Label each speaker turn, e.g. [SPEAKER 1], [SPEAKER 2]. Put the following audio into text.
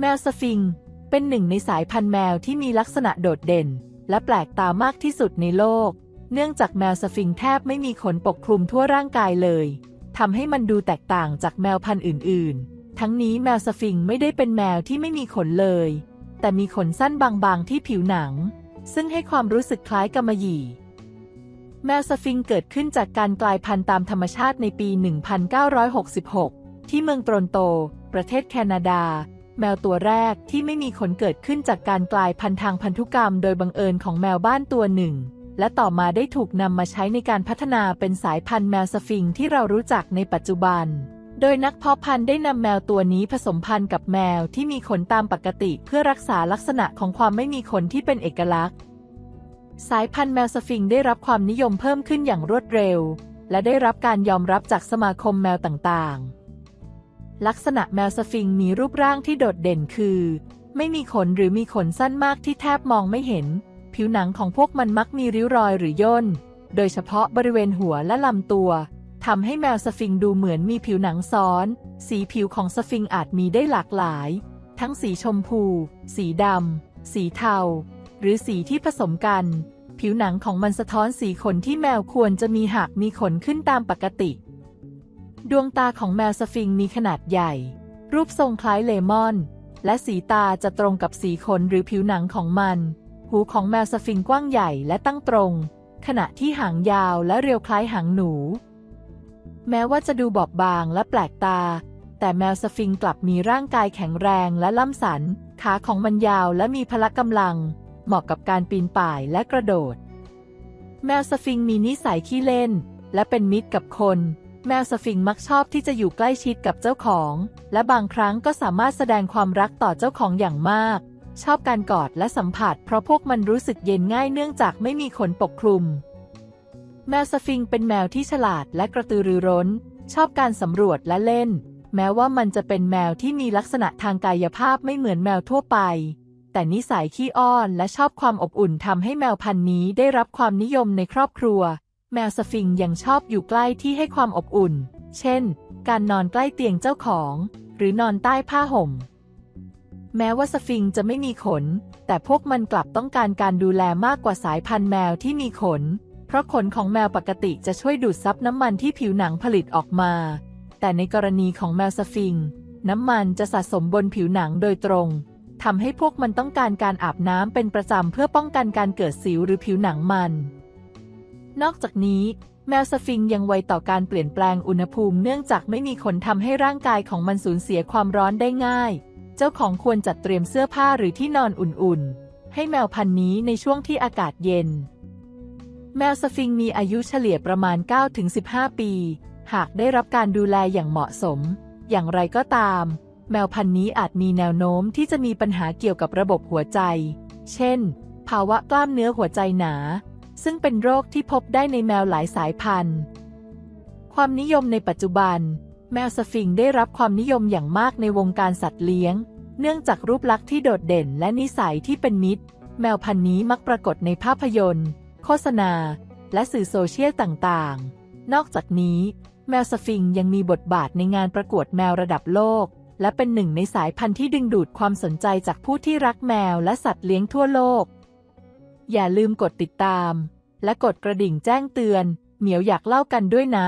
[SPEAKER 1] แมวสฟิง เป็นหนึ่งในสายพันธุ์แมวที่มีลักษณะโดดเด่น และแปลกตามากที่สุดในโลก เนื่องจากแมวสฟิงแทบไม่มีขนปกคลุมทั่วร่างกายเลยทำให้มันดูแตกต่างจากแมวพันธุ์อื่น ๆ ทั้งนี้แมวสฟิงไม่ได้เป็นแมวที่ไม่มีขนเลย แต่มีขนสั้นบางๆที่ผิวหนัง ซึ่งให้ความรู้สึกคล้ายกำมะหยี่ แมวสฟิงเกิดขึ้นจากการกลายพันธุ์ตามธรรมชาติในปี 1966 ที่เมืองโตรอนโต ประเทศแคนาดา แมวตัวแรกที่ไม่มีขนเกิดขึ้นจากการกลายพันธุ์ทางพันธุกรรม โดยบังเอิญของแมวบ้านตัวหนึ่ง และต่อมาได้ถูกนำมาใช้ในการพัฒนาเป็นสายพันธุ์แมวสฟิงค์ที่เรารู้จักในปัจจุบัน โดยนักเพาะพันธุ์ได้นำแมวตัวนี้ผสมพันธุ์กับแมวที่มีขนตามปกติเพื่อรักษาลักษณะของความไม่มีขนที่เป็นเอกลักษณ์ สายพันธุ์แมวสฟิงค์ได้รับความนิยมเพิ่มขึ้นอย่างรวดเร็ว และได้รับการยอมรับจากสมาคมแมวต่างๆ ลักษณะแมวสฟิงค์มีรูปร่างที่โดดเด่นคือ ไม่มีขนหรือมีขนสั้นมากที่แทบมองไม่เห็น ผิวหนังของพวกมันมักมีริ้วรอยหรือย่น โดยเฉพาะบริเวณหัวและลำตัวทำให้แมวสฟิงค์ดูเหมือนมีผิวหนังซ้อน สีผิวของสฟิงค์อาจมีได้หลากหลาย ทั้งสีชมพู สีดำ สีเทา หรือสีที่ผสมกัน ผิวหนังของมันสะท้อนสีขนที่แมวควรจะมีหากมีขนขึ้นตามปกติ ดวงตาของแมวสฟิงค์มีขนาดใหญ่ รูปทรงคล้ายเลมอน และสีตาจะตรงกับสีขนหรือผิวหนังของมัน หูของแมวสฟิงค์กว้างใหญ่และตั้งตรง ขณะที่หางยาวและเรียวคล้ายหางหนู แม้ว่าจะดูบอบบางและแปลกตา แต่แมวสฟิงค์กลับมีร่างกายแข็งแรงและล่ำสัน ขาของมันยาวและมีพละกำลัง เหมาะกับการปีนป่ายและกระโดด แมวสฟิงค์มีนิสัยขี้เล่น และเป็นมิตรกับคน แมวสฟิงค์มักชอบที่จะอยู่ใกล้ชิดกับเจ้าของ และบางครั้งก็สามารถแสดงความรักต่อเจ้าของอย่างมาก ชอบการกอดและสัมผัส เพราะพวกมันรู้สึกเย็นง่ายเนื่องจากไม่มีขนปกคลุม แมวสฟิงค์เป็นแมวที่ฉลาดและกระตือรือร้น ชอบการสำรวจและเล่น แม้ว่ามันจะเป็นแมวที่มีลักษณะทางกายภาพไม่เหมือนแมวทั่วไป แต่นิสัยขี้อ้อนและชอบความอบอุ่นทำให้แมวพันธุ์นี้ได้รับความนิยมในครอบครัว แมวสฟิงยังชอบอยู่ใกล้ที่ให้ความอบอุ่น เช่น การนอนใกล้เตียงเจ้าของ หรือนอนใต้ผ้าห่ม แม้ว่าสฟิงจะไม่มีขน แต่พวกมันกลับต้องการการดูแลมากกว่าสายพันธุ์แมวที่มีขน เพราะขนของแมวปกติจะช่วยดูดซับน้ำมันที่ผิวหนังผลิตออกมา แต่ในกรณีของแมวสฟิง น้ำมันจะสะสมบนผิวหนังโดยตรงทำให้พวกมันต้องการการอาบน้ำเป็นประจำเพื่อป้องกันการเกิดสิวหรือผิวหนังมัน นอกจากนี้ แมวสฟิงค์ยังไวต่อการเปลี่ยนแปลงอุณหภูมิเนื่องจากไม่มีขนทำให้ร่างกายของมันสูญเสียความร้อนได้ง่าย เจ้าของควรจัดเตรียมเสื้อผ้าหรือที่นอนอุ่นๆ ให้แมวพันธุ์นี้ในช่วงที่อากาศเย็น แมวสฟิงค์มีอายุเฉลี่ยประมาณ 9-15 ปี หากได้รับการดูแลอย่างเหมาะสม อย่างไรก็ตาม แมวพันธุ์นี้อาจมีแนวโน้มที่จะมีปัญหาเกี่ยวกับระบบหัวใจ เช่น ภาวะกล้ามเนื้อหัวใจหนา ซึ่งเป็นโรคที่พบได้ในแมวหลายสายพันธุ์ ความนิยมในปัจจุบัน แมวสฟิงค์ได้รับความนิยมอย่างมากในวงการสัตว์เลี้ยง เนื่องจากรูปลักษณ์ที่โดดเด่นและนิสัยที่เป็นมิตร แมวพันธุ์นี้มักปรากฏในภาพยนตร์ โฆษณา และสื่อโซเชียลต่างๆ นอกจากนี้ แมวสฟิงค์ยังมีบทบาทในงานประกวดแมวระดับโลก และเป็นหนึ่งในสายพันธุ์ที่ดึงดูดความสนใจจากผู้ที่รักแมวและสัตว์เลี้ยงทั่วโลก อย่าลืมกดติดตาม และกดกระดิ่งแจ้งเตือน เหมียวอยากเล่ากันด้วยนะ